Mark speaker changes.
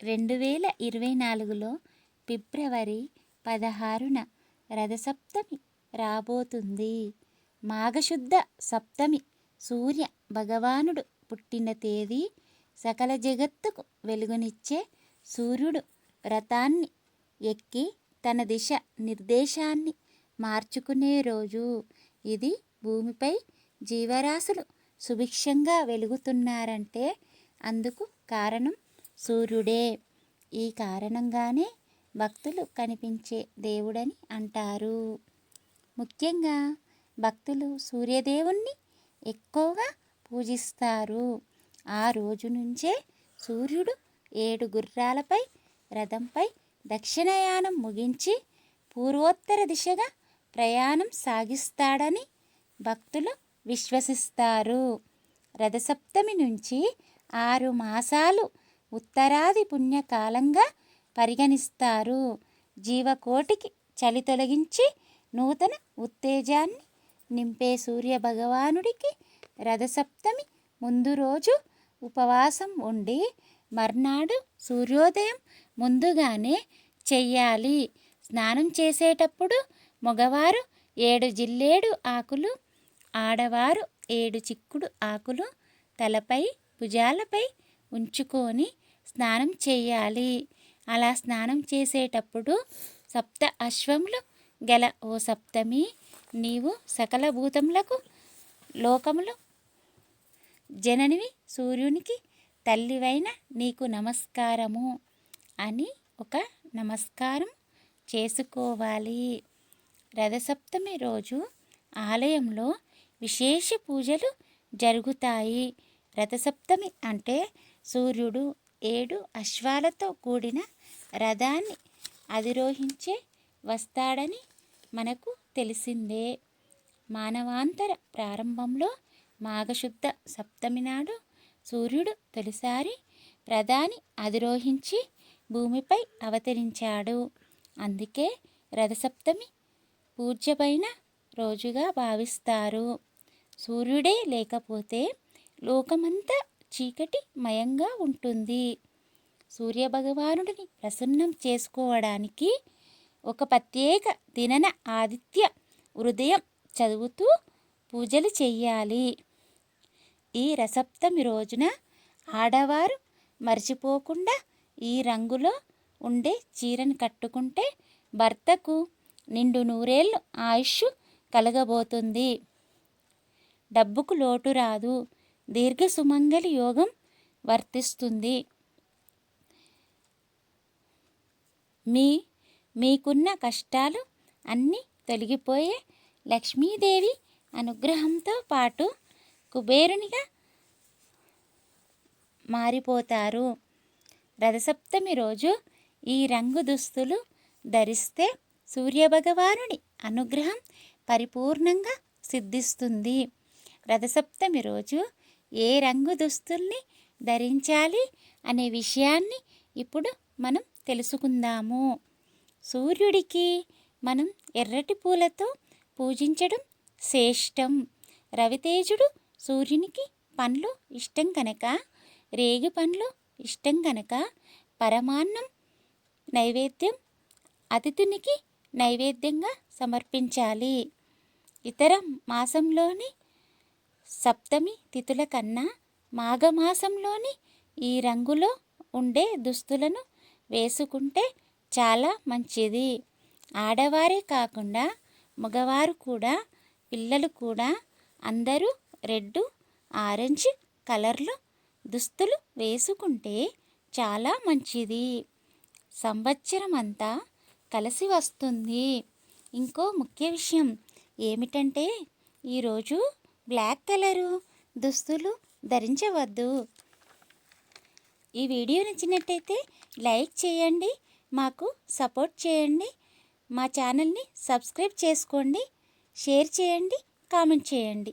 Speaker 1: రెండు వేల ఇరవై నాలుగులో ఫిబ్రవరి పదహారున రథసప్తమి రాబోతుంది. మాఘశుద్ధ సప్తమి సూర్య భగవానుడు పుట్టిన తేదీ సకల జగత్తుకు వెలుగునిచ్చే సూర్యుడు రథాన్ని ఎక్కి తన దిశ నిర్దేశాన్ని మార్చుకునే రోజు. ఇది భూమిపై జీవరాశులు సుభిక్షంగా వెలుగుతున్నారంటే అందుకు కారణం సూర్యుడే. ఈ కారణంగానే భక్తులు కనిపించే దేవుడని అంటారు. ముఖ్యంగా భక్తులు సూర్యదేవుణ్ణి ఎక్కువగా పూజిస్తారు. ఆ రోజు నుంచే సూర్యుడు ఏడు గుర్రాలపై రథంపై దక్షిణయానం ముగించి పూర్వోత్తర దిశగా ప్రయాణం సాగిస్తాడని భక్తులు విశ్వసిస్తారు. రథసప్తమి నుంచి ఆరు మాసాలు ఉత్తరాది పుణ్యకాలంగా పరిగణిస్తారు. జీవకోటికి చలి తొలగించి నూతన ఉత్తేజాన్ని నింపే సూర్య భగవానుడికి రథసప్తమి ముందు రోజు ఉపవాసం ఉండి మర్నాడు సూర్యోదయం ముందుగానే చెయ్యాలి. స్నానం చేసేటప్పుడు మగవారు ఏడు జిల్లేడు ఆకులు ఆడవారు ఏడు చిక్కుడు ఆకులు తలపై భుజాలపై ఉంచుకొని స్నానం చేయాలి. అలా స్నానం చేసేటప్పుడు సప్త అశ్వములు గల ఓ సప్తమి నీవు సకల భూతములకు లోకములు జననివి సూర్యునికి తల్లివైన నీకు నమస్కారము అని ఒక నమస్కారం చేసుకోవాలి. రథసప్తమి రోజు ఆలయంలో విశేష పూజలు జరుగుతాయి. రథసప్తమి అంటే సూర్యుడు ఏడు అశ్వాలతో కూడిన రథాన్ని అధిరోహించే వస్తాడని మనకు తెలిసిందే. మానవాంతర ప్రారంభంలో మాఘశుద్ధ సప్తమి నాడు సూర్యుడు తొలిసారి రథాన్ని అధిరోహించి భూమిపై అవతరించాడు. అందుకే రథసప్తమి పూజ్యమైన రోజుగా భావిస్తారు. సూర్యుడే లేకపోతే లోకమంతా చీకటి మయంగా ఉంటుంది. సూర్యభగవానుడిని ప్రసన్నం చేసుకోవడానికి ఒక ప్రత్యేక దినన ఆదిత్య హృదయం చదువుతూ పూజలు చేయాలి ఈ రసప్తమి రోజున ఆడవారు మర్చిపోకుండా ఈ రంగులో ఉండే చీరను కట్టుకుంటే భర్తకు నిండు నూరేళ్ళు ఆయుష్ కలగబోతుంది. డబ్బుకు లోటు రాదు. దీర్ఘ సుమంగలి యోగం వర్తిస్తుంది. మీ మీకున్న కష్టాలు అన్నీ తొలగిపోయే లక్ష్మీదేవి అనుగ్రహంతో పాటు కుబేరునిగా మారిపోతారు. రథసప్తమి రోజు ఈ రంగు దుస్తులు ధరిస్తే సూర్యభగవానుని అనుగ్రహం పరిపూర్ణంగా సిద్ధిస్తుంది. రథసప్తమి రోజు ఏ రంగు దుస్తుల్ని ధరించాలి అనే విషయాన్ని ఇప్పుడు మనం తెలుసుకుందాము. సూర్యుడికి మనం ఎర్రటి పూలతో పూజించడం శ్రేష్టం. రవితేజుడు సూర్యునికి పండ్లు ఇష్టం కనుక రేగి పండ్లు ఇష్టం కనుక పరమాన్నం నైవేద్యం అతిథునికి నైవేద్యంగా సమర్పించాలి. ఇతర మాసంలోని సప్తమి తిథుల కన్నా మాఘమాసంలోని ఈ రంగులో ఉండే దుస్తులను వేసుకుంటే చాలా మంచిది. ఆడవారే కాకుండా మగవారు కూడా పిల్లలు కూడా అందరూ రెడ్ ఆరెంజ్ కలర్లు దుస్తులు వేసుకుంటే చాలా మంచిది. సంవత్సరం అంతా కలిసి వస్తుంది. ఇంకో ముఖ్య విషయం ఏమిటంటే ఈరోజు బ్లాక్ కలరు దుస్తులు ధరించవద్దు. ఈ వీడియో నచ్చినట్టయితే లైక్ చేయండి మాకు సపోర్ట్ చేయండి మా ఛానల్ని సబ్స్క్రైబ్ చేసుకోండి షేర్ చేయండి కామెంట్ చేయండి.